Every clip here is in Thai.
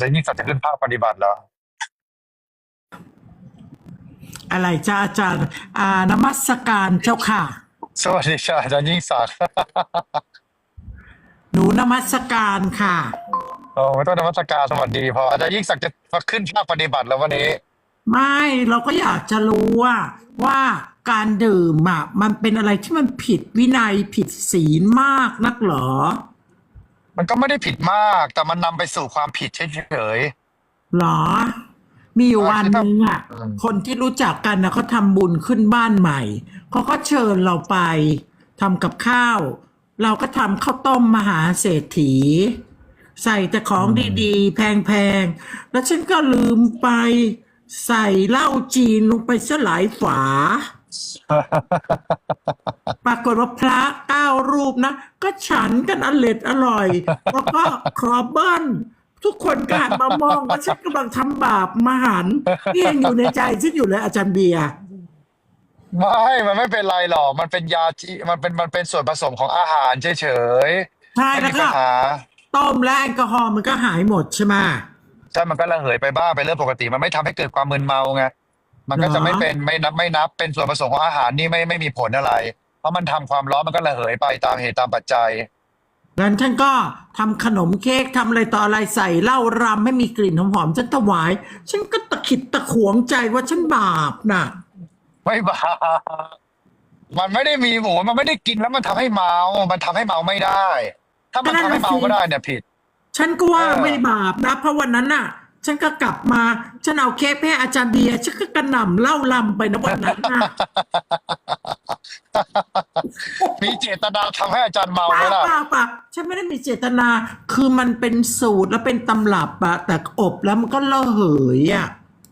จะยิ่งสัตว์จะขึ้นภาคปฏิบัติแล้ว อะไรจ้าอาจารย์ อ่านมัสการเจ้าค่ะ สวัสดีค่ะอาจารย์ยิ่งศักดิ์ หนูนมัสการค่ะ โอ้ไม่ต้องนมัสการสวัสดีพออาจารย์ยิ่งศักดิ์จะมาขึ้นภาคปฏิบัติแล้ววันนี้ ไม่เราก็อยากจะรู้ว่าว่าการดื่มอะมันเป็นอะไรที่มันผิดวินัยผิดศีลมากนักเหรอ มันก็ไม่ได้ผิดมาก แต่มันนำไปสู่ความผิดเฉย หรอ มีอยู่วันหนึ่งอะ อืม คนที่รู้จักกันนะเขาทำบุญขึ้นบ้านใหม่ เขาก็เชิญเราไปทำกับข้าว เราก็ทำข้าวต้มมหาเศรษฐี ใส่แต่ของดีๆ แพงๆ แล้วฉันก็ลืมไป ใส่เหล้าจีนลงไปซะหลายฝา ปรากฏว่าพระเก้ารูปนะ ก็ฉันกันอร่อยอร่อย แล้วก็ขอเบิ้ลทุกคนก็หันมามองว่าฉันกำลังทำบาปมหันต์นี่ยังอยู่ในใจฉันอยู่เลยอาจารย์เบียร์ๆไม่มันไม่เป็นไรหรอก มันเป็นยาที่มันเป็นมันเป็นส่วนผสมของอาหารเฉยใช่ๆไม่แล้วมีก็ปัญหาต้มและแอลกอฮอล์มันก็หายหมดใช่ไหมใช่มันก็ระเหยไปบ้างเป็นเรื่องปกติ มันไม่ทำให้เกิดความมึนเมาไง มันก็จะเหรอไม่เป็นไม่นับไม่นับเป็นส่วนผสมของอาหารนี่ไม่ไม่มีผลอะไร เพราะมันทำความร้อนมันก็ระเหยไปตามเหตุตามปัจจัยงั้นท่านก็ทำขนมเค้กทำอะไรต่ออะไรใส่เหล้ารำให้มีกลิ่นหอมๆฉันถวาย ฉันก็ตะขิดตะขวงใจว่าฉันบาปน่ะไม่บาปมันไม่ได้มีหมูมันไม่ได้กินแล้วมันทำให้เมา มันทำให้เมาไม่ได้ ถ้ามันทำให้เมาก็ได้เนี่ยผิด ฉันก็ว่าเออไม่บาปนะเพราะวันนั้นน่ะ ฉันก็กลับมา ฉันเอาเค้กไปให้อาจารย์เบียร์ฉันก็กระหน่ำเหล้าลำไปนะวันนั้นน่ะมีเจตนาทำให้อาจารย์เมาเปไหมล่าล่ะ เปล่าเปล่าฉันไม่ได้มีเจตนา คือมันเป็นสูตรแล้วเป็นตำรับอะแต่อบแล้วมันก็ระเหยอะ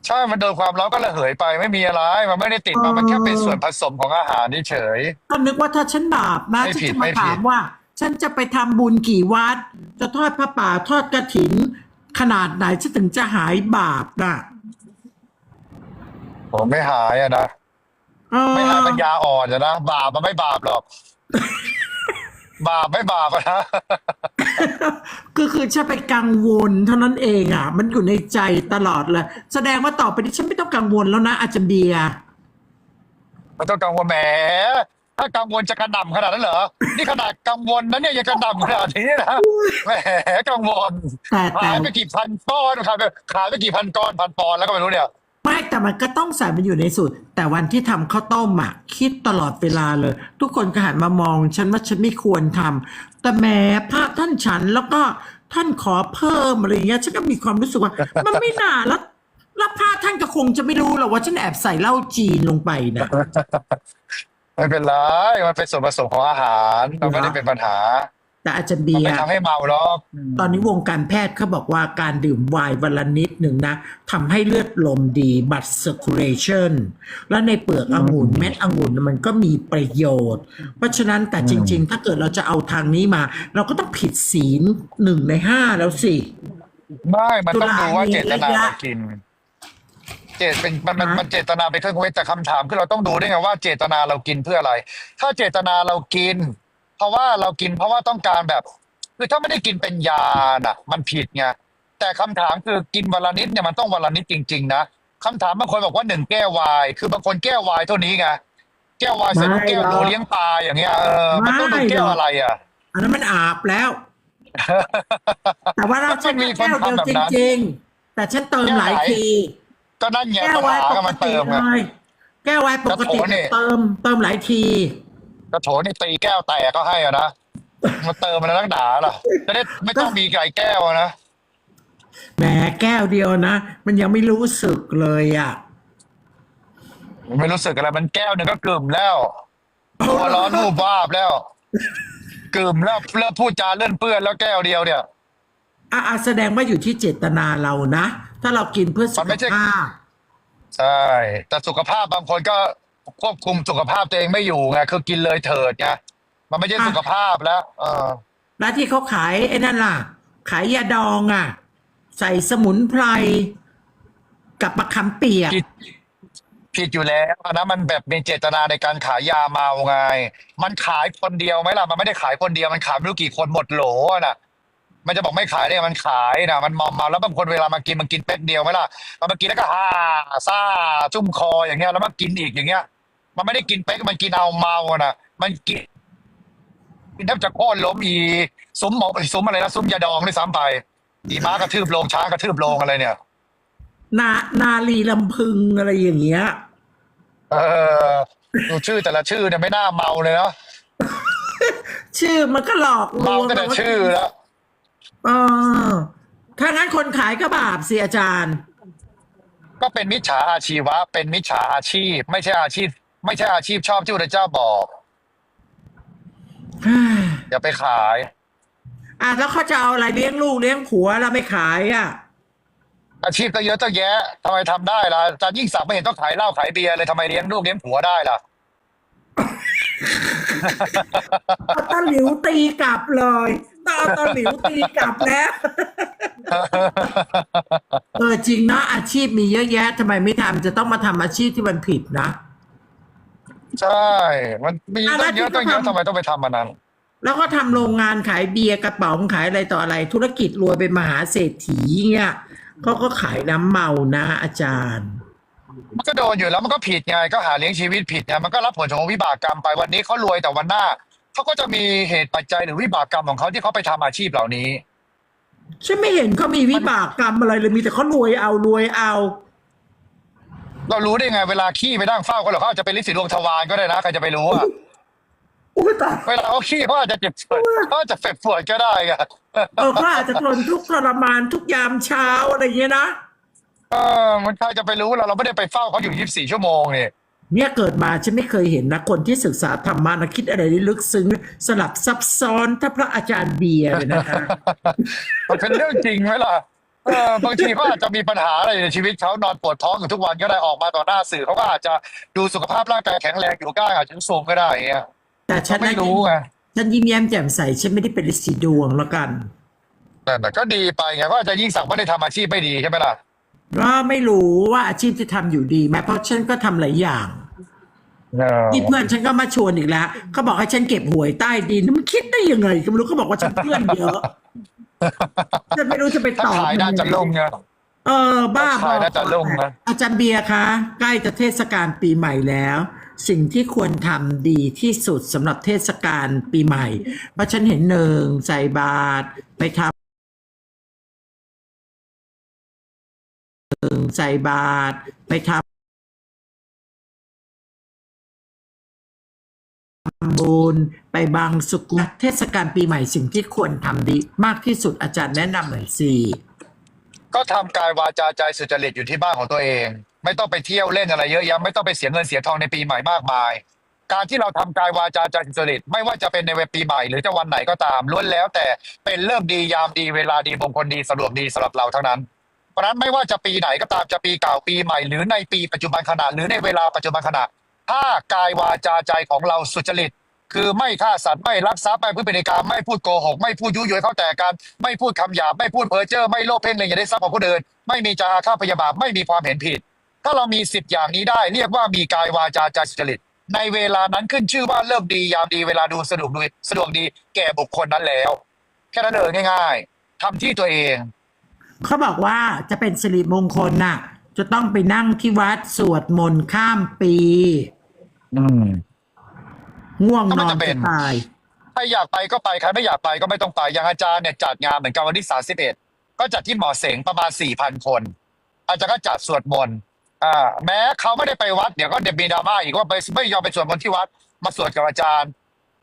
ใช่ มันโดนความร้อนก็ระเหยไปไม่มีอะไร มันไม่ได้ติดมา มันแค่เป็นส่วนผสมของอาหารเฉย ก็นึกว่าถ้าฉันบาปนะไม่ฉันผิดจะไม่มาผิถาด มว่า ฉันจะไปทำบุญกี่วัด จะทอดพระป่าทอดกระถิน ขนาดไหนฉันถึงจะหายบาปน่ะผมไม่หายอะนะ เอไม่หายอปัญญาอ่อนอะนะ บาปมันไม่บาปหรอก บาปไม่บาปอะนะ คือคือฉันไปกังวลเท่านั้นเองอะ มันอยู่ในใจตลอดเลย แสดงว่าต่อไปนี้ฉันไม่ต้องกังวลแล้วนะอาจารย์เบียร์ ไม่ต้องกังวลแหม ถ้ากังวลจะกระหน่ำขนาดนั้นเหรอ นี่ขนาดกังวลนะเนี่ยยังกระหน่ำขนาดนี้นะแหมกังวลแต่แต่ ขายไปกี่พันก้อนขายไปขายไปกี่พันก้อนพันปอนด์แล้วก็ไม่รู้เนี่ย ไม่แต่มันก็ต้องใส่มันอยู่ในสูตร แต่วันที่ทำข้าวต้มอะคิดตลอดเวลาเลย ทุกคนก็หันมามองฉันว่าฉันไม่ควรทำแต่แหม้พระท่านฉันแล้วก็ท่านขอเพิ่มอะไรเงี้ยฉันก็มีความรู้สึกว่า มันไม่น่าแล้วแล้วพระท่านก็คงจะไม่รู้หรอกว่าฉันแอบใส่เหล้าจีนลงไปนะ ไม่เป็นไร มันเป็นส่วนผสมของอาหารมันไม่ได้เป็นปัญหา แต่อาจารย์มัเบีนยไม่ร์ทำให้เมาหรอกตอนนี้วงการแพทย์เขาบอกว่าการดื่มไวน์วันละนิดหนึ่งนะทำให้เลือดลมดี blood circulation แล้วในเปลือกองุ่นเม็ดองุ่นมันก็มีประโยชน์ เพราะฉะนั้นแต่จริง ๆ ถ้าเกิดเราจะเอาทางนี้มา เราก็ต้องผิดศีลหนึ่งในห้าแล้วสิ ไม่ มันต้องดูว่าตุลาเจตนามีระยะเรากิน เจตเป็นมันมันฮะมันเจตนาเป็นเครื่องวัดแต่คำถามคือเราต้องดูด้วยไงว่าเจตนาเรากินเพื่ออะไร ถ้าเจตนาเรากิน เพราะว่าเรากินเพราะว่าต้องการแบบ คือถ้าไม่ได้กินเป็นยาน่ะ มันผิดไงแต่คำถามคือกินวันละนิดเนี่ยมันต้องวันละนิดจริง ๆ นะคำถามบางคนบอกว่าหนึ่งแก้ววาย คือบางคนแก้ววายเท่านี้ไงแก้ววายเสร็จแล้วไม่แก้วหรอกหนูเลี้ยงปลาอย่างเงี้ยเออมันต้องดูไม่แก้วหรอกอะไรอะ อันนั้นมันอาบแล้ว แต่ว่าเรามันมีคนแก้วเดียวทำแบบจนั้นริง ๆ แต่ฉันเติมหลายแก้วไหน ที ก็นั่นไงแก้วปัญไวน์หาปก็กมันติเติมไง เลยแก้วไวน์ปกติกระโถนนี่เติมเติมหลายทีกระโถนนี่ตีแก้วแตกก็ให้อะนะมาเติมมันนักหนาล่ะ จะได้ไม่ต้องมีไก่แก้วอะนะแหมแก้วเดียวนะ มันยังไม่รู้สึกเลยอะไม่รู้สึกอะไรมันแก้วหนึ่งก็กลุ่มแล้วตัวร้อนหูบวาบแล้วกลุ่มแล้วเริ่มพูดจาเลื่อนเปื้อนแล้วแก้วเดียวเนี่ย อะอะแสดงว่าอยู่ที่เจตนาเรานะ ถ้าเรากินเพื่อสุมันขไม่ใช่ ภาพ ใช่ แต่สุขภาพบางคนก็ควบคุมสุขภาพตัวเองไม่อยู่ไงคือกินเลยเถิดไงมันไม่ใช่อะ สุขภาพแล้ว เออ แล้วที่เขาขายไอ้นั่นล่ะ ขายยาดองอะ ใส่สมุนไพรกับมะขามเปียก ผิดผิดอยู่แล้วอันนะมันแบบมีเจตนาในการขายยาเมาไง มันขายคนเดียวไหมล่ะ มันไม่ได้ขายคนเดียวมันขายไม่รู้กี่คนหมดโหลอะน่ะ มันจะบอกไม่ขายได้ไงมันขายนะมันมอมเมาแล้วบางคนเวลามากินมันกินเป๊กเดียวไหมล่ะมันมากินแล้วก็ฮ่าซ่าจุ่มคออย่างเงี้ยแล้วมากินอีกอย่างเงี้ย มันไม่ได้กินเป๊กมันกินเอาเมาอะนะมันกินกินแทบจะโค่นล้มอีซุ้มหมอซุ้มอะไรนะซุ้มยาดองด้วยซ้ำไปอีม้ากระทืบลงช้างกระทืบลงอะไรเนี่ย นานาลีลำพึงอะไรอย่างเงี้ย เออดูชื่อแต่ละชื่อเนี่ยไม่น่าเมาเลยเนาะชื่อมันก็หลอกลเมาวงตั้งแต่ชื่อแล้ว เออถ้างั้นคนขายก็บาปสิอาจารย์ ก็เป็นมิจฉาอาชีวะ เป็นมิจฉาอาชีพ ไม่ใช่อาชีพ ไม่ใช่อาชีพชอบที่พระเจ้าบอกอย่าไปขาย อะแล้วเขาจะเอาอะไรเลี้ยงลูกเลี้ยงผัวแล้วไม่ขายอะ อาชีพก็เยอะตั้งแยะทำไมทำได้ล่ะอาจารย์ยิ่งศักดิ์ไม่เห็นต้องขายเหล้าขายเบียร์เลยทำไมเลี้ยงลูกเลี้ยงผัวได้ล่ะเอาตาหลิวตีกลับเลย ต้องเอาตาหลิวตีกลับแล้วเออจริงนะอาชีพมีเยอะแยะทำไมไม่ทำจะต้องมาทำอาชีพที่มันผิดนะใช่ มันมีอะแล้ตั้วงเยอะที่ตั้งเยอะเขาทำทำไมต้องไปทำมันนั้น แล้วก็ทำโรงงานขายเบียร์กระป๋องขายอะไรต่ออะไร ธุรกิจรวยเป็นมหาเศรษฐีเงี้ยเขาก็ขายน้ำเมานะ อาจารย์ มันก็โดนอยู่แล้วมันก็ผิดไงก็หาเลี้ยงชีวิตผิดไงมันก็รับผลของวิบากกรรมไปวันนี้เขารวยแต่วันหน้า เขาก็จะมีเหตุปัจจัยหรือวิบากกรรมของเขาที่เขาไปทำอาชีพเหล่านี้ ฉันไม่เห็นเขามีวิบากกรรมอะไรเลยมีแต่เขารวยเอารวยเอา เรารู้ได้ไงเวลาขี้ไปนั่งเฝ้าก็หรอเขาอาจจะเป็นลิสิดวงทวารก็ได้นะใครจะไปรู้อะอุ้ยตาย เวลาเขาขี้เขาอาจจะเจ็บปวดเขาอาจจะเจ็บปวดก็ได้ไงเออเขาอาจจะทนทุกข์ทรมานทุกยามเช้าอะไรอย่างเงี้ยนะ เออมันใครจะไปรู้เราเราไม่ได้ไปเฝ้าเขาอยู่ 24 ชั่วโมงนี่ เนี่ยเกิดมาฉันไม่เคยเห็นนะคนที่ศึกษาธรรมะนะคิดอะไรได้ลึกซึ้งสลับซับซ้อนถ้าพระอาจารย์เบียร์เลยนะคะมันเป็นเรื่องจริงไหมล่ะเออบางทีเขาอาจจะมีปัญหาอะไรในชีวิตเขานอนปวดท้องอยู่ทุกวันก็ได้ออกมาต่อหน้าสื่อเขาก็อาจจะดูสุขภาพร่างกายแข็งแรงอยู่ก็อาจจะสูงก็ได้อย่างเงี้ยแต่ฉัเขานไม่รู้ไงฉันยิ้มแย้มแจ่มใสฉันไม่ได้เป็นฤาษีดวงแล้วกันแต่แต่ก็ดีไปไงก็อาจจะยิ่งสั่งไม่ได้ทำอาชีพไม่ดีใช่ไหมล่ะ ก็ไม่รู้ว่าอาชีพที่ทำอยู่ดีไหมเพราะฉันก็ทำหลายอย่าง เออที่เพื่อนฉันก็มาชวนอีกแล้วเขาบอกให้ฉันเก็บหวยใต้ดินมันคิดได้ยังไงก็ไม่รู้เขาบอกว่าฉันเพื่อนเยอะฉันไม่รู้จะไปถ้าตอบขายน่าจะลงไงเออ บ้าบขายอน่าจะลงนะ อาจารย์เบียร์คะใกล้จะเทศกาลปีใหม่แล้ว สิ่งที่ควรทำดีที่สุดสำหรับเทศกาลปีใหม่ เพราะฉันเห็นหนึ่งใส่บาตรไปทำ ใส่บาตรไปทำบุญไปบางสุกุลเทศกาลปีใหม่สิ่งที่ควรทำดีมากที่สุดอาจารย์แนะนำหน่อยสิก็ทำกายวาจาใจสุจริตอยู่ที่บ้านของตัวเอง ไม่ต้องไปเที่ยวเล่นอะไรเยอะแยะไม่ต้องไปเสียเงินเสียทองในปีใหม่มากมาย การที่เราทำกายวาจาใจสุจริตไม่ว่าจะเป็นในเวลาปีใหม่หรือจะวันไหนก็ตามล้วนแล้วแต่เป็นเลิกดียามดีเวลาดีมงคลดีสะดวกดีสำหรับเราทั้งนั้น เพราะฉะนั้นไม่ว่าจะปีไหนก็ตามจะปีเก่าปีใหม่ หรือในปีปัจจุบันขณะหรือในเวลาปัจจุบันขณะ ถ้ากายวาจาใจของเราสุจริต คือไม่ฆ่าสัตว์ไม่ลักทรัพย์ไม่พูดเป็นกรรไม่พูดโกหก ไม่พูดยุยยเข้าแต่กัน ไม่พูดคำหยาบไม่พูดเพ้อเจ้อไม่โลภเพ่งเล็งอย่าได้ทรัพย์ของผู้อื่นไม่มีจาอาฆาพยาบาทไม่มีความเห็นผิด ถ้าเรามีสิบอย่างนี้ได้เรียกว่ามีกายวาจาใจสุจริต ในเวลานั้นขึ้นชื่อว่าเลิกดียามดีเวลาดูสะดวกดูสะดวกดีแก่บุคคลนั้นแล้ว แค่นั้นเลยง่าย ๆทำที่ตัวเอง เขาบอกว่าจะเป็นสิริมงคลน่ะ จะต้องไปนั่งที่วัดสวดมนต์ข้ามปี อืม ง่วงก็นไม่อนจำเป็น จะตาย ใครอยากไปก็ไปใครไม่อยากไปก็ไม่ต้องไปอย่างอาจารย์เนี่ยจัดงานเหมือนกันวันที่31ก็จัดที่หมอเสงประมาณ4,000คน อาจารย์ก็จัดสวดมนต์อ่าแม้เขาไม่ได้ไปวัดเดี๋ยวก็เดี๋ยวมีดราม่าอีกว่าไปไม่ยอมไปสวดมนต์ที่วัด มาสวดกับอาจารย์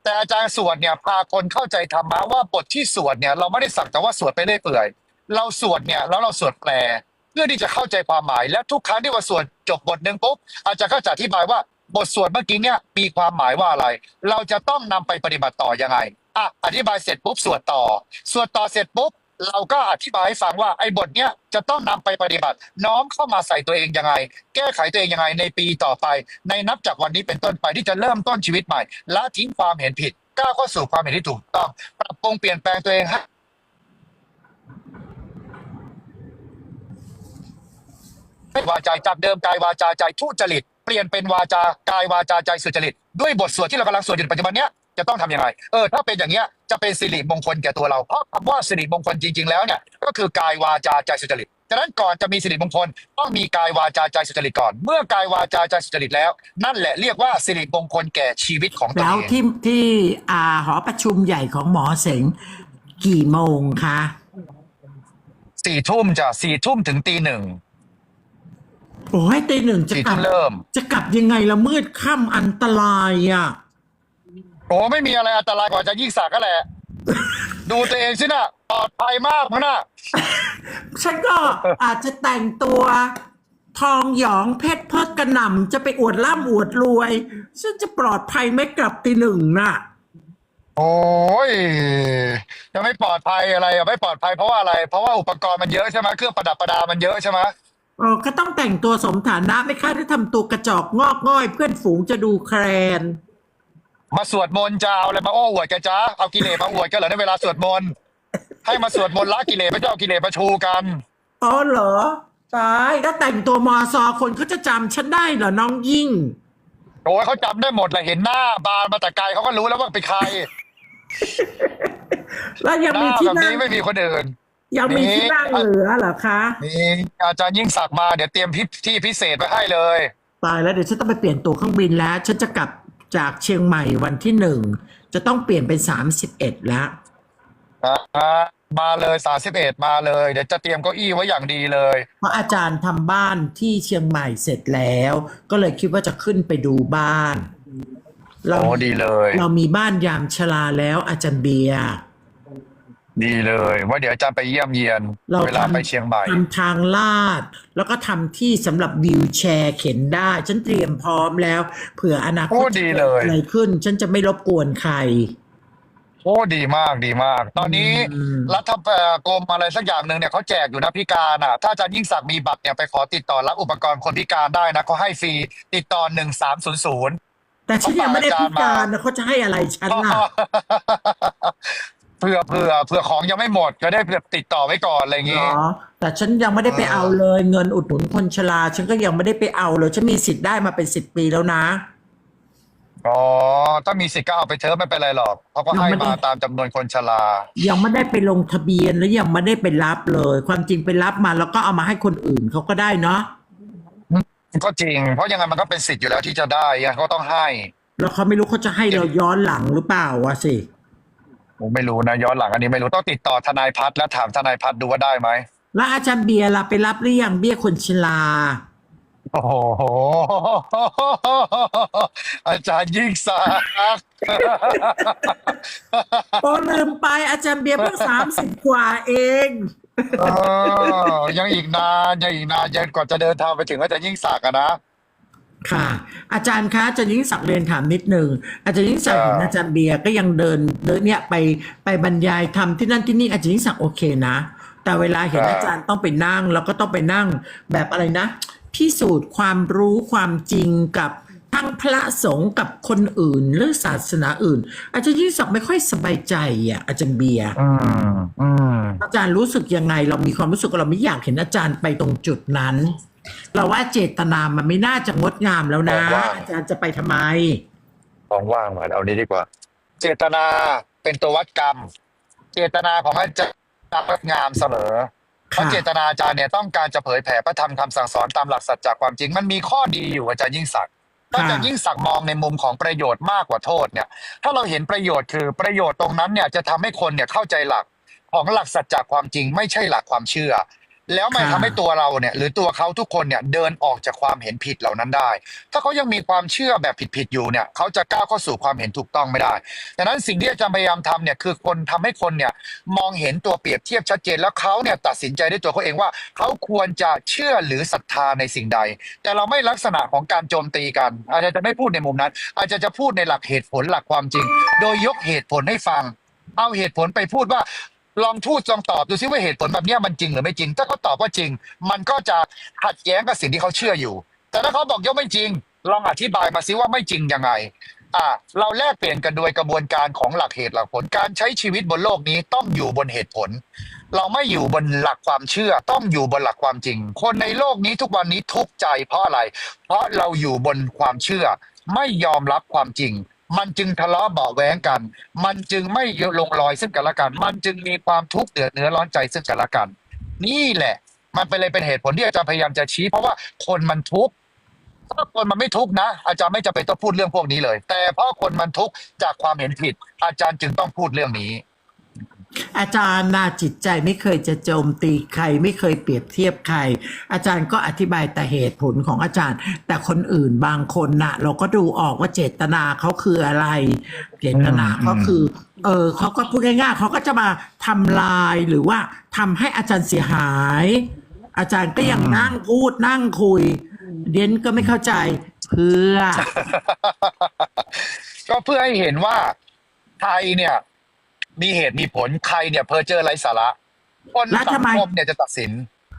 แต่อาจารย์สวดเนี่ยพาคนเข้าใจธรรมะว่าบทที่สวดเนี่ยเราไม่ได้สักแต่ว่าสวดไปเรื่อยเปื่อย เราสวดเนี่ยแล้วเราสวดแปล เพื่อที่จะเข้าใจความหมาย และทุกครั้งที่ว่าสวดจบบทหนึ่งปุ๊บอาจารย์ก็จะอธิบายว่าบทสวดเมื่อกี้เนี่ยมีความหมายว่าอะไร เราจะต้องนำไปปฏิบัติต่อยังไงอะอธิบายเสร็จปุ๊บสวดต่อ สวดต่อเสร็จปุ๊บเราก็อธิบายให้ฟังว่าไอ้บทเนี้ยจะต้องนำไปปฏิบัติ น้อมเข้ามาใส่ตัวเองยังไง แก้ไขตัวเองยังไงในปีต่อไป ในนับจากวันนี้เป็นต้นไปที่จะเริ่มต้นชีวิตใหม่ละทิ้งความเห็นผิดก้าวเข้าสู่ความเห็นที่ถูกต้อง ปรับปรุงเปลี่ยนแปลงตัวเองให้ ให้ วาจาจากเดิมกายวาจาใจทุจริต เปลี่ยนเป็นวาจากายวาจาใจสุจริต ด้วยบทสวดที่เรากำลังสวดอยู่ในปัจจุบันเนี้ยจะต้องทำยังไงเออถ้าเป็นอย่างเงี้ยจะเป็นสิริมงคลแก่ตัวเราเพราะคำว่าสิริมงคลจริง ๆ แล้วเนี่ยก็คือกายวาจาใจสุจริตฉะนั้นก่อนจะมีสิริมงคลต้องมีกายวาจาใจสุจริตก่อน เมื่อกายวาจาใจสุจริตแล้ว นั่นแหละเรียกว่าสิริมงคลแก่ชีวิตของตัวแล้วเองที่ที่อ่าหอประชุมใหญ่ของหมอเสงกี่โมงคะสี่ทุ่มจะสี่ทุ่มถึงตีหนึ่ง โอ้ยตีหนึ่งจะสี่กลัทุ่บ มเริ่ม จะกลับยังไงละมืดค่ำอันตรายอะ โอ้ไม่มีอะไรอันตรายกว่าจะยิ่งสักก็แหละ ดูตัวเองสินะปลอดภัยมากมั้งนะฉันก็อาจจะแต่งตัว ทองหยองเพชรเพิกกระหน่ำจะไปอวดร่ำอวดรวย ฉันจะปลอดภัยไหม่กลับตีหนึ่งน่ะ โอ้ยจะไม่ปลอดภัยอะไรอะไม่ปลอดภัยเพราะว่าอะไร เพราะว่าอุปกรณ์มันเยอะใช่ไหมเครื่องประดับประดามันเยอะใช่ไหม เออก็ต้องแต่งตัวสมฐานะไม่ค่าที่ทำตัวกระจอกงอกง่อย เพื่อนฝูงจะดูแคลน มาสวดมนต์จะเอาอะไรมาโอ้อวดกันจ้าเอากิเลสมาอวดกันเหรอในเวลาสวดมนต์ให้มาสวดมนต์ละกิเลสไม่ใช่เอากิเลสมาชูกัน อ๋อเหรอตายถ้าแต่งตัวมอซอคนเขาจะจำฉันได้เหรอน้องยิ่ง โอ้ยเขาจำได้หมดเลยเห็นหน้าบานมาแต่ไกลเขาก็รู้แล้วว่าเป็นใครแล้วยังหมีน้าที่แบบนั่นี้งไม่มีคนอื่น ยังมีที่นั่งเหลือเหรอคะนี่อาจารย์ยิ่งศักดิ์มาเดี๋ยวเตรียมพิที่พิเศษไปให้เลย ตายแล้วเดี๋ยวฉันต้องไปเปลี่ยนตั๋วเครื่องบินแล้ว ฉันจะกลับจากเชียงใหม่วันที่หนึ่ง จะต้องเปลี่ยนเป็นสามสิบเอ็ดแล้วอ่ามาเลยสาสิบเอ็ดมาเลย เดี๋ยวจะเตรียมเก้าอี้ไว้อย่างดีเลย เพราะอาจารย์ทำบ้านที่เชียงใหม่เสร็จแล้ว ก็เลยคิดว่าจะขึ้นไปดูบ้านเราโอ้ดีเลย เรามีบ้านยามชราแล้วอาจารย์เบียร์ ดีเลยว่าเดี๋ยวอาจารย์ไปเยี่ยมเยียน เราเวลาทำไปเชียงใหม่ ทำทางลาด แล้วก็ทำที่สำหรับวิวแชร์เข็นได้ ฉันเตรียมพร้อมแล้ว เผื่ออนาคโอ้ตดีเลย อะไรขึ้น ฉันจะไม่รบกวนใคร โอ้ดีมากดีมาก ตอนนี้อืม รัฐเอ่อกรมอะไรสักอย่างหนึ่งเนี่ยเขาแจกอยู่นะพิการอะ ถ้าอาจารย์ยิ่งศักดิ์มีบัตรเนี่ยไปขอติดต่อรับอุปกรณ์คนพิการได้นะเขาให้ฟรีติดต่อหนึ่งสามศูนย์ศูนย์ แต่ฉันยังไม่ได้เขาพิฝากอาจารย์มาการนะเขาจะให้อะไรฉันล่ะ เผื่อเผื่อเผื่อของยังไม่หมดก็ได้ติดต่อไว้ก่อนอะไรอย่างเหรงี้ อแต่ฉันยังไม่ได้ไปเอาเลย เงินอุดหนุนคนชราฉันก็ยังไม่ได้ไปเอาเลยฉันมีสิทธิ์ได้มาเป็นสิบปีแล้วนะ อ๋อ ถ้ามีสิทธิ์ก็เอาไปเถอะไม่เป็นไรหรอกเขาก็ให้ยังไม่มาได้ตามจำนวนคนชรา ยังไม่ได้ไปลงทะเบียนแล้วยังไม่ได้ไปรับเลย ความจริงไปรับมาแล้วก็เอามาให้คนอื่นเขาก็ได้เนาะก็จริง เพราะยังไงมันก็เป็นสิทธิ์อยู่แล้วที่จะได้ยังเขาต้องให้ แล้วเขาไม่รู้เขาจะให้เราย้อนหลังหรือเปล่าวะสิ ผมไม่รู้นะย้อนหลังอันนี้ไม่รู้ต้องติดต่อทนายพัฒน์และถามทนายพัฒน์ดูว่าได้ไหมแล้วอาจารย์เบียร์ล่ะไปรับหรือยังเบี้ยคนชราโอ้โหอาจารย์ยิ่งศักดิ์โอ้ลืมไปอาจารย์เบียร์เพิ่งสามสิบกว่าเองเออยังอีกนานยังอีกนานยังกว่าจะเดินทางไปถึงอาจารย์ยิ่งศักดิ์อะนะ ค่ะ อาจารย์คะอาจารย์ยิ่งศักดิ์เรียนถามนิดหนึ่งอาจารย์ยิ่งศักดิ์เออเห็นอาจารย์เบียร์ก็ยังเดินเดินเนี่ยไปไปบรรยายทำที่นั่นที่นี่อาจารย์ยิ่งศักดิ์โอเคนะ แต่เวลาเห็นอาจารย์ต้องไปนั่ง แล้วก็ต้องไปนั่งแบบอะไรนะ พิสูจน์ความรู้ความจริงกับทั้งพระสงฆ์กับคนอื่นหรือศาสนาอื่น อาจารย์ยิ่งศักดิ์ไม่ค่อยสบายใจอะอาจารย์เบียร์อืมอืมอาจารย์รู้สึกยังไง เรามีความรู้สึกว่าเราไม่อยากเห็นอาจารย์ไปตรงจุดนั้น เราว่าเจตนามันไม่น่าจะงดงามแล้วนะบอกว่า อาจารย์จะไปทำไม ของว่างมาเอานี้ดีกว่า เจตนาเป็นตัววัดกรรม เจตนาของอาจารย์งดงามเสมอ เพราะค่ะ เจตนาอาจารย์เนี่ยต้องการจะเผยแผ่พระธรรมคำสั่งสอนตามหลักสัจจะความจริง มันมีข้อดีอยู่อาจารย์ยิ่งศักดิ์ถ้าอาจารย์ยิ่งศักดิ์มองในมุมของประโยชน์มากกว่าโทษเนี่ย ถ้าเราเห็นประโยชน์คือประโยชน์ตรงนั้นเนี่ยจะทำให้คนเนี่ยเข้าใจหลักของหลักสัจจะความจริง ไม่ใช่หลักความเชื่อ แล้วมันค่ะทำให้ตัวเราเนี่ยหรือตัวเขาทุกคนเนี่ยเดินออกจากความเห็นผิดเหล่านั้นได้ ถ้าเขายังมีความเชื่อแบบผิดๆอยู่เนี่ยเขาจะก้าวเข้าสู่ความเห็นถูกต้องไม่ได้ดังนั้นสิ่งที่อาจารย์พยายามทำเนี่ยคือคนทำให้คนเนี่ยมองเห็นตัวเปรียบเทียบชัดเจน แล้วเขาเนี่ยตัดสินใจด้วยตัวเขาเองว่า เขาควรจะเชื่อหรือศรัทธาในสิ่งใด แต่เราไม่ลักษณะของการโจมตีกัน อาจจะจะไม่พูดในมุมนั้น อาจจะจะพูดในหลักเหตุผลหลักความจริง โดยยกเหตุผลให้ฟังเอาเหตุผลไปพูดว่า ลองพูดลองตอบดูซิว่าเหตุผลแบบนี้มันจริงหรือไม่จริง ถ้าเขาตอบว่าจริง มันก็จะขัดแย้งกับสิ่งที่เขาเชื่ออยู่ แต่ถ้าเขาบอกยกไม่จริง ลองอธิบายมาซิว่าไม่จริงยังไงอ่าเราแลกเปลี่ยนกันโดยกระบวนการของหลักเหตุหลักผลการใช้ชีวิตบนโลกนี้ต้องอยู่บนเหตุผล เราไม่อยู่บนหลักความเชื่อ ต้องอยู่บนหลักความจริง คนในโลกนี้ทุกวันนี้ทุกใจเพราะอะไร เพราะเราอยู่บนความเชื่อ ไม่ยอมรับความจริง มันจึงทะเลาะเบาะแว้งกัน มันจึงไม่ลงรอยซึ่งกันและกัน มันจึงมีความทุกข์เดือดเนื้อร้อนใจซึ่งกันและกัน นี่แหละ มันเป็นเลยเป็นเหตุผลที่อาจารย์พยายามจะชี้ เพราะว่าคนมันทุกข์ถ้าคนมันไม่ทุกข์นะ อาจารย์ไม่จำเป็นต้องพูดเรื่องพวกนี้เลย แต่เพราะคนมันทุกข์จากความเห็นผิด อาจารย์จึงต้องพูดเรื่องนี้ อาจารย์นาจิตใจไม่เคยจะโจมตีใคร ไม่เคยเปรียบเทียบใคร อาจารย์ก็อธิบายแต่เหตุผลของอาจารย์ แต่คนอื่นบางคนน่ะ เราก็ดูออกว่าเจตนาเขาคืออะไร เจตนาเขาคือ เออเขาก็พูดง่ายๆเขาก็จะมาทำลายหรือว่าทำให้อาจารย์เสียหาย อาจารย์ก็ยังนั่งพูดนั่งคุย เดนก็ไม่เข้าใจเพื่อ ก็เพื่อให้เห็นว่าไทยเนี่ย มีเหตุมีผลใครเนี่ยเพอเจอไรสาระคนแล้วสัทำงไม คมเนี่ยจะตัดสิน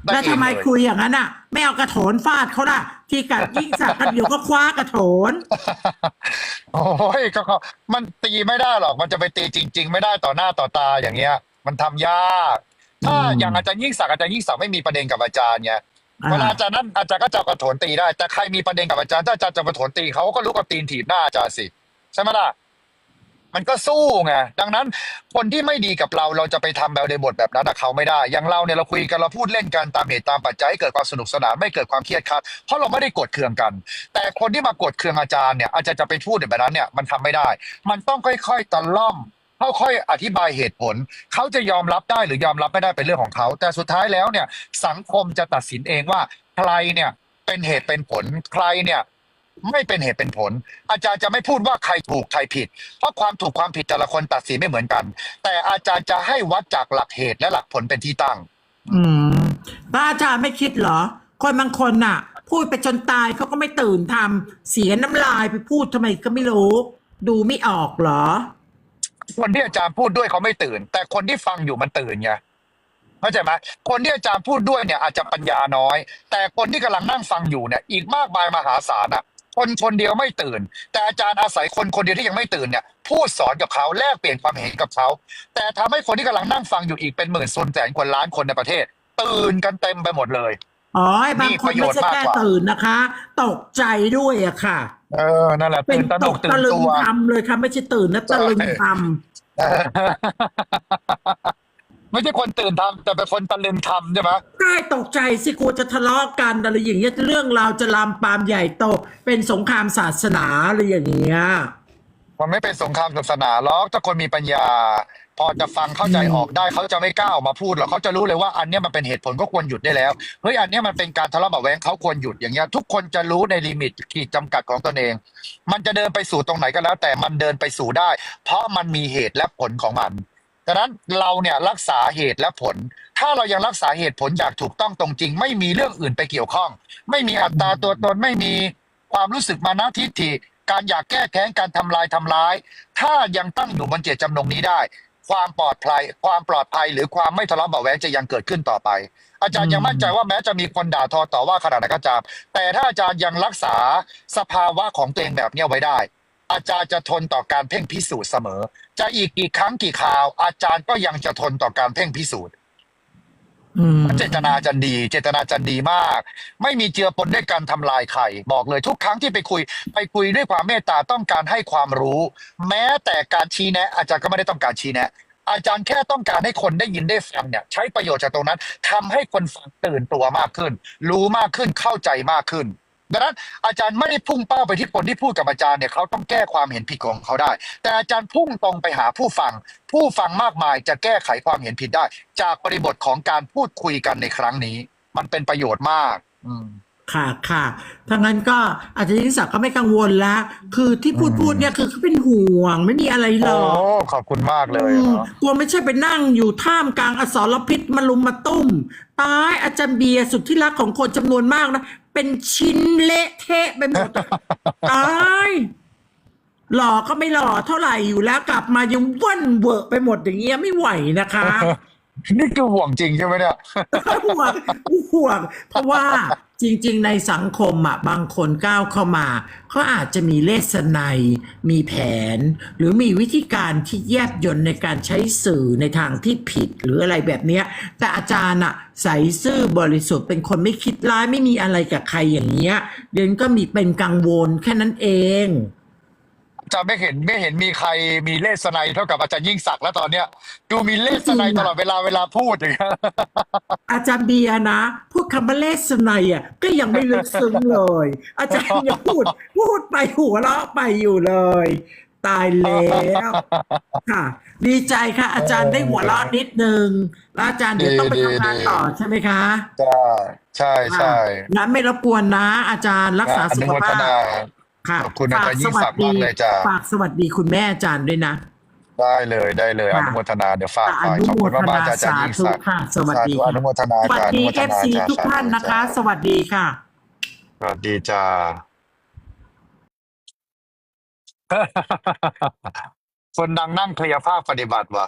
ด้แล้วทำไมเองเลยคุยอย่างนั้นอะ ไม่เอากระโถนฟาดเขาล่ะ ที่กัดยิ่งสักกันอยู่ก็คว้ากระโถน โอ้ยก็ก็มันตีไม่ได้หรอก มันจะไปตีจริง ๆ ไม่ได้ต่อหน้าต่อตาอย่างเงี้ย มันทำยาก ถ้าอืม อย่างอาจารย์ยิ่งศักดิ์อาจารย์ยิ่งศักดิ์ไม่มีประเด็นกับอาจารย์ไงอ่าเวลาอาจารย์นั้นอาจารย์ก็จะเอากระโถนตีได้ แต่ใครมีประเด็นกับอาจารย์ถ้าอาจารย์จะกระโถนตีเขาก็รู้กับตีนถีบหน้าอาจารย์สิ ใช่ไหมล่ะ มันก็สู้ไงดังนั้นคนที่ไม่ดีกับเราเราจะไปทำแบบในบทแบบนั้นกับเขาไม่ได้ อย่างเราเนี่ยเราคุยกันเราพูดเล่นกันตามเหตุตามปัจจัยเกิดความสนุกสนานไม่เกิดความเครียดครัดเพราะเราไม่ได้กดเคืองกัน แต่คนที่มากดเคืองอาจารย์เนี่ยอาจารย์จะไปพูดแบบนั้นเนี่ยมันทำไม่ได้ มันต้องค่อยๆตะล่อมค่อยๆอธิบายเหตุผล เขาจะยอมรับได้หรือยอมรับไม่ได้เป็นเรื่องของเขา แต่สุดท้ายแล้วเนี่ยสังคมจะตัดสินเองว่าใครเนี่ยเป็นเหตุเป็นผลใครเนี่ย ไม่เป็นเหตุเป็นผล อาจารย์จะไม่พูดว่าใครถูกใครผิด เพราะความถูกความผิดแต่ละคนตัดสินไม่เหมือนกัน แต่อาจารย์จะให้วัดจากหลักเหตุและหลักผลเป็นที่ตั้ง อืมป้าอาจารย์ไม่คิดเหรอ คนบางคนน่ะ พูดไปจนตายเขาก็ไม่ตื่นทำเสียน้ำลายไปพูดทำไมก็ไม่รู้ ดูไม่ออกเหรอ คนที่อาจารย์พูดด้วยเขาไม่ตื่น แต่คนที่ฟังอยู่มันตื่นไงเข้าใจไหมคนที่อาจารย์พูดด้วยเนี่ยอาจจะปัญญาน้อย แต่คนที่กำลังนั่งฟังอยู่เนี่ย อีกมากมายมหาศาลอะ คนคนเดียวไม่ตื่น แต่อาจารย์อาศัยคนคนเดียวที่ยังไม่ตื่นเนี่ยพูดสอนกับเขาแลกเปลี่ยนความเห็นกับเขา แต่ทำให้คนที่กำลังนั่งฟังอยู่อีกเป็นหมื่นส่วนแสนคนล้านคนในประเทศ ตื่นกันเต็มไปหมดเลยอ๋อไอ้บางคนไม่ใช่แค่ตื่นนะคะ ตกใจด้วยอะค่ะ เออนั่นแหละเป็นตื่นตระหตนกกตื่ตะนลึงตัวทำเลยค่ะไม่ใช่ตื่นนะตะลึงทเออไม่ใช่คนตื่นทำแต่เป็นคนตะลึงทำใช่ไหมำ ใช่ตกใจสิกลัวจะทะเลาะกันอะไรอย่างเงี้ยเรื่องราวจะลามปามใหญ่โต เป็นสงครามศาสนาอะไรอย่างเงี้ยมันไม่เป็นสงครามศาสนาหรอกถ้าคนมีปัญญา พอจะฟังเข้าใจอออกได้เขาจะไม่กล้าออกมาพูดหรอกเขาจะรู้เลยว่าอันเนี้ยมันเป็นเหตุผลก็ควรหยุดได้แล้วเฮ้ยอันเนี้ยมันเป็นการทะเลาะเบาะแว้งเขาควรหยุดอย่างเงี้ยทุกคนจะรู้ในลิมิตขีดจำกัดของตนเอง มันจะเดินไปสู่ตรงไหนก็แล้ว แต่มันเดินไปสู่ได้ เพราะมันมีเหตุและผลของมัน ดังนั้นเราเนี่ยรักษาเหตุและผล ถ้าเรายังรักษาเหตุผลอย่างถูกต้องตรงจริง ไม่มีเรื่องอื่นไปเกี่ยวข้อง ไม่มีอัตราตัวตนไม่มีความรู้สึกมานะทิฏฐิ การอยากแก้แค้นการทำลายทำร้าย ถ้ายังตั้งอยู่บนเจตจำนงนี้ได้ ความปลอดภัย ความปลอดภัยหรือความไม่ทะเลาะเบาะแว้งจะยังเกิดขึ้นต่อไป อาจารย์ยังมั่นใจว่าแม้จะมีคนด่าทอต่อว่าขนาดไหนก็ตามแต่ถ้าอาจารย์ยังรักษาสภาวะของตัวเองแบบเนี้ยไว้ได้ อาจารย์จะทนต่อการเพ่งพิสูจน์เสมอ จะอีกกี่ครั้งกี่คราว อาจารย์ก็ยังจะทนต่อการเพ่งพิสูจน์อืมเจตนาจันดี เจตนาจันดีมาก ไม่มีเจือปนด้วยการทำลายใครบอกเลยทุกครั้งที่ไปคุย ไปคุยด้วยความเมตตาต้องการให้ความรู้ แม้แต่การชี้แนะ อาจารย์ก็ไม่ได้ต้องการชี้แนะ อาจารย์แค่ต้องการให้คนได้ยินได้ฟังเนี่ยใช้ประโยชน์จากตรงนั้นทำให้คนฟังตื่นตัวมากขึ้น รู้มากขึ้นเข้าใจมากขึ้น ดังนั้นอาจารย์ไม่ได้พุ่งเป้าไปที่คนที่พูดกับอาจารย์เนี่ยเขาต้องแก้ความเห็นผิดของเขาได้ แต่อาจารย์พุ่งตรงไปหาผู้ฟัง ผู้ฟังมากมายจะแก้ไขความเห็นผิดได้ จากบริบทของการพูดคุยกันในครั้งนี้ มันเป็นประโยชน์มาก อืมค่ะค่ะถ้างั้นก็อาจารย์ยิ่งศักดิ์ก็ไม่กังวลละ คือที่พูดอืมพูดเนี่ยคือเขาเป็นห่วงไม่มีอะไรหรโอ้อกขอบคุณมากเลยอืมเนาะกลัวไม่ใช่ไปนั่งอยู่ท่ามกลางอสรพิษมาลุมมาตุ้ม ตายอาจารย์เบียร์สุดที่รักของคนจำนวนมากนะ เป็นชิ้นเละเทะไปหมดตายหล่อก็ไม่หล่อเท่าไหร่อยู่แล้วกลับมายังว่อนเวอร์ไปหมดอย่างเงี้ยไม่ไหวนะคะ นี่คือห่วงจริงใช่ไหมเนี่ยห่วงห่วง เพราะว่าจริง ๆ ในสังคมอะบางคนก้าวเข้ามาเขาอาจจะมีเลสไนมีแผน หรือมีวิธีการที่แยบยนในการใช้สื่อในทางที่ผิดหรืออะไรแบบเนี้ย แต่อาจารย์อะใสซื่อบริสุทธิ์เป็นคนไม่คิดร้ายไม่มีอะไรกับใครอย่างเงี้ยเดนก็มีเป็นกังวลแค่นั้นเอง จารย์ไม่เห็นไม่เห็นมีใครมีเลสไนยเท่ากับอาจารย์ยิ่งศักดิ์แล้วตอนเนี้ย ดูมีเลสไนยตลอดเวลาเวลาพูดอย่างเงี้ยอาจารย์เบียร์นะพูดคำว่าเลสไนยอะก็ยังไม่ลึกซึ้งเลย อาจารย์ยังพูด พูดไปหัวเราะไปอยู่เลย ตายแล้วค่ะ ดีใจค่ะ อาจารย์ได้หัวเราะนิดนึงแล้วอาจารย์เดี๋ยวต้องไปดีทำงานดีต่อใช่ไหมคะใช่ใช่ใช่อะงั้นไม่รบกวนนะ อาจารย์รักษาอสุนุขโมทภาพนา ค่ะขอบคุณอาจารย์ยิ่งศักดิ์มากเลยจ้ะฝากสวัสดีคุณแม่อาจารย์ด้วยนะ ได้เลยได้เลยอค่ะนุโมทนาเดี๋ยวฝากอไปนุขอบโมคุณทมากนาๆจ้ะอาจารสาย์ยิ่งธุศักดิ์ค่ะสวัสดีสาธุอนุโมทนาสวัสจ้ะอนุดีโมทเอฟนาซีจ้ะทุกท่านนะคะ สวัสดีค่ะ สวัสดีจ้าคนดังนั่งเคลียร์ภาพปฏิบัติวะ